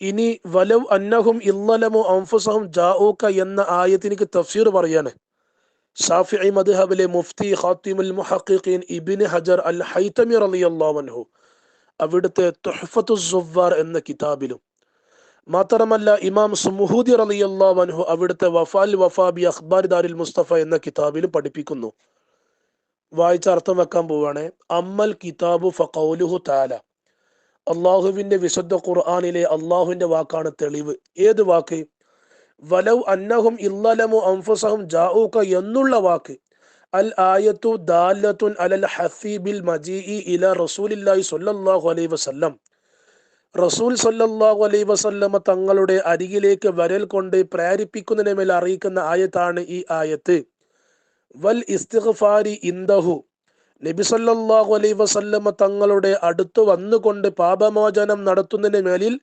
ഇനി വലവ് അന്നഹും ഇല്ലലമോ അംഫുസഹും ജാഊക്ക എന്ന ആയത്തിനിക്ക് തഫ്സീർ പറയാണ്. ഷാഫിഇ മദ്ഹബിലെ മുഫ്തി ഖാത്തിമുൽ മുഹഖിഖീൻ ഇബ്നു ഹജർ അൽ ഹൈതമി റളിയല്ലാഹു അൻഹു അവിടുത്തെ തുഹ്ഫത്തു സുവ്വാർ എന്ന കിതാബിലും. മാത്രമല്ല ഇമാം സുമുഹൂദി റളിയല്ലാഹു അൻഹു അവിടുത്തെ വഫാൽ വഫാബി അഖ്ബാർ ദാരിൽ മുസ്തഫ എന്ന കിതാബിലും പഠിപ്പിക്കുന്നു. വായിച്ച അർത്ഥം വെക്കാൻ പോവാണ്. അമ്മൽ കിതാബു ഫഖൗലുഹു താല അള്ളാഹുവിന്റെ വിശുദ്ധ ഖുർആാനിലെ അള്ളാഹുവിന്റെ വാക്കാണ് തെളിവ്. ഏത് വാക്ക്? വലൗ അന്നഹും ഇല്ലലമു അംഫുസഹും ജാഊക എന്നുള്ള വാക്ക്. അൽ ആയത്തു ദാലത്തുൻ അലൽ ഹസീബിൽ മജീഇ ഇല റസൂലില്ലാഹി സ്വല്ലല്ലാഹു അലൈഹി വസല്ലം. റസൂൽ സല്ലല്ലാഹു അലൈഹി വസല്ലമ തങ്ങളുടെ അരികിലേക്ക് വരൽ കൊണ്ട് പ്രേരിപ്പിക്കുന്നതിനെ മേൽ അറിയിക്കുന്ന ആയത്താണ് ഈ ആയത്ത്. വൽ ഇസ്തിഗ്ഫാരി ഇന്ദഹു. നബി സല്ലല്ലാഹു അലൈഹി വസല്ലമ തങ്ങളുടെ അടുത്ത് വന്നുകൊണ്ട് പാപമോചനം നടത്തുന്നതിന് മേലിൽ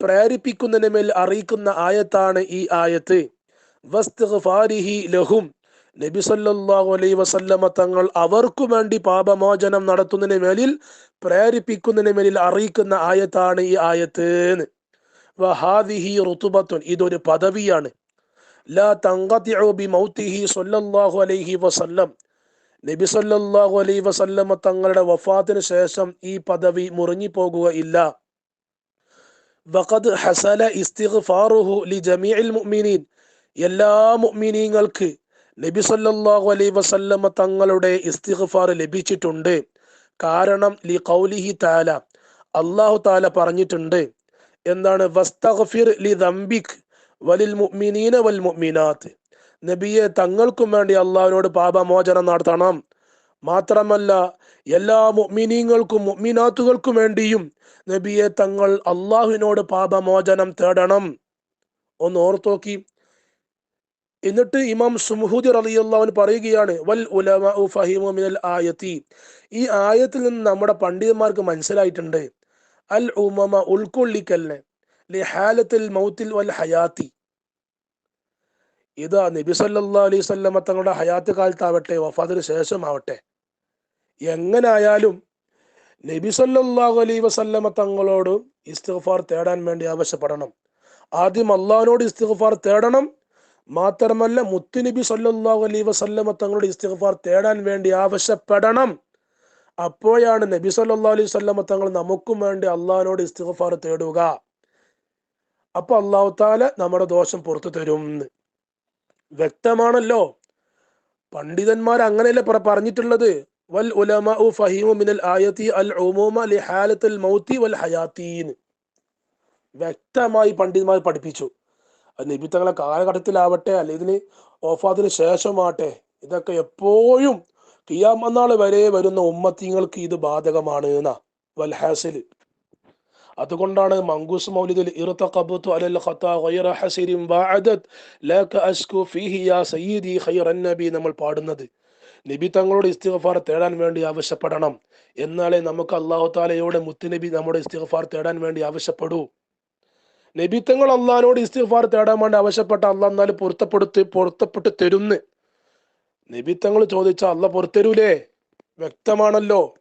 പ്രേരിപ്പിക്കുന്നതിന് മേൽ അറിയിക്കുന്ന ആയത്താണ് ഈ ആയത്ത്. വസ്തിഗ്ഫാരിഹി ലഹും. നബി സല്ലല്ലാഹു അലൈഹി വസല്ലമ തങ്ങൾ അവർക്കു വേണ്ടി പാപമോചനം നടത്തുന്നതിന് മേലിൽ പ്രേരിപ്പിക്കുന്നതിന് മേലിൽ അറിയിക്കുന്ന ആയത്താണ് ഈ ആയത്ത്. വഹാദിഹി ഇതൊരു പദവിയാണ്. ലാ മൗതിഹി സല്ലല്ലാഹു അലൈഹി വസല്ലം. നബി സല്ലാഹു അലൈ വസല്ലമ തങ്ങളുടെ വഫാത്തിന് ശേഷം ഈ പദവി മുറിഞ്ഞു പോകുകയില്ല. വഖദ് ഹസല ഇസ്തിഗ്ഫാറുഹു ലി ജമീഇൽ മുഅ്മിനീൻ. എല്ലാ മുഅ്മിനീങ്ങൾക്ക് നബി സല്ലല്ലാഹു അലൈഹി വസല്ലമ തങ്ങളുടെ ഇസ്തിഗ്ഫാർ ലഭിച്ചിട്ടുണ്ട്. കാരണം ലി ഖൗലിഹി തആല അല്ലാഹു തആല പറഞ്ഞിട്ടുണ്ട്. എന്താണ്? വസ്തഗ്ഫിർ ലി ദംബിക് വലിൽ മുഅ്മിനീന വൽ മുഅ്മിനാത്ത്. നബിയെ തങ്ങൾക്കും വേണ്ടി അള്ളാഹുവിനോട് പാപമോചനം നടത്തണം. മാത്രമല്ല എല്ലാ മുഅ്മിനീങ്ങൾക്കും മുഅ്മിനാത്തുകൾക്കും വേണ്ടിയും നബിയെ തങ്ങൾ അള്ളാഹുവിനോട് പാപമോചനം തേടണം. ഒന്ന് ഓർത്തോക്കി. എന്നിട്ട് ഇമാം സുമുഹൂദി റളിയല്ലാഹു പറയുകയാണ് വൽ ഉലമ മിനൽ ആയത്തി. ഈ ആയത്തിൽ നിന്ന് നമ്മുടെ പണ്ഡിതന്മാർക്ക് മനസ്സിലായിട്ടുണ്ട്. അൽ ഉമമ ഉൾക്കൊള്ളിക്കലിനെ ലിഹാലത്തിൽ മൗത്തിൽ വൽ ഹയാത്തി. ഇതാ നബി സല്ലാ അലൈഹി വസല്ലമ തങ്ങളുടെ ഹയാത്ത് കാലത്താവട്ടെ വഫാദിന് ശേഷമാവട്ടെ. എങ്ങനായാലും നബി സല്ലല്ലാഹു അലൈഹി വസല്ലമ തങ്ങളോട് ഇസ്തിഗ്ഫാർ തേടാൻ വേണ്ടി ആവശ്യപ്പെടണം. ആദ്യം അള്ളാഹിനോട് ഇസ്തിഗ്ഫാർ തേടണം. മാത്രമല്ല മുത്തുനബി സല്ലാഹു അലൈഹി വസല്ലമ തങ്ങളോട് ഇസ്തിഗ്ഫാർ തേടാൻ വേണ്ടി ആവശ്യപ്പെടണം. അപ്പോഴാണ് നബി സല്ലാ അലൈഹി വസല്ലമ തങ്ങൾ നമുക്കും വേണ്ടി അള്ളാഹിനോട് ഇസ്തിഗ്ഫാർ തേടുക. അപ്പൊ അള്ളാഹു താല നമ്മുടെ ദോഷം പുറത്തു തരും. വ്യക്തമാണല്ലോ. പണ്ഡിതന്മാർ അങ്ങനെയല്ലേ പറഞ്ഞിട്ടുള്ളത്? വൽ ഉലമ ഫഹീമു മിനൽ ആയത്തി അൽ ഉമൂമ ലിഹാലത്തുൽ മൗത്തി വൽ ഹയാത്തീൻ. വ്യക്തമായി പണ്ഡിതന്മാർ പഠിപ്പിച്ചു. അത് നിബിത്തങ്ങളെ തങ്ങളെ കാലഘട്ടത്തിലാവട്ടെ അല്ലെ ഇതിന് ഓഫാത്തിന് ശേഷമാട്ടെ ഇതൊക്കെ എപ്പോഴും കിയാമന്നാൾ വരെ വരുന്ന ഉമ്മത്തിങ്ങൾക്ക് ഇത് ബാധകമാണ് എന്നാ. വൽഹാസിൽ അതുകൊണ്ടാണ് മങ്കൂസ് മൗലിദിൽ അലൽ യാ സയ്യിദി നമ്മൾ പാടുന്നത്. നബി തങ്ങളോട് ഇസ്തിഗ്ഫാർ തേടാൻ വേണ്ടി ആവശ്യപ്പെടണം. എന്നാലേ നമുക്ക് അള്ളാഹു താലയോട് മുത്തുനബി നമ്മുടെ ഇസ്തിഗ്ഫാർ തേടാൻ വേണ്ടി ആവശ്യപ്പെടൂ. നബി തങ്ങൾ അള്ളഹാനോട് ഇസ്തിഗ്ഫാർ തേടാൻ വേണ്ടി ആവശ്യപ്പെട്ട അള്ളാഹ് എന്നാലും പൊരുത്തപ്പെടുത്തി പൊരുത്തപ്പെട്ട് തരുന്ന്. നബി തങ്ങൾ ചോദിച്ച അല്ല പുറത്തരൂലേ വ്യക്തമാണല്ലോ.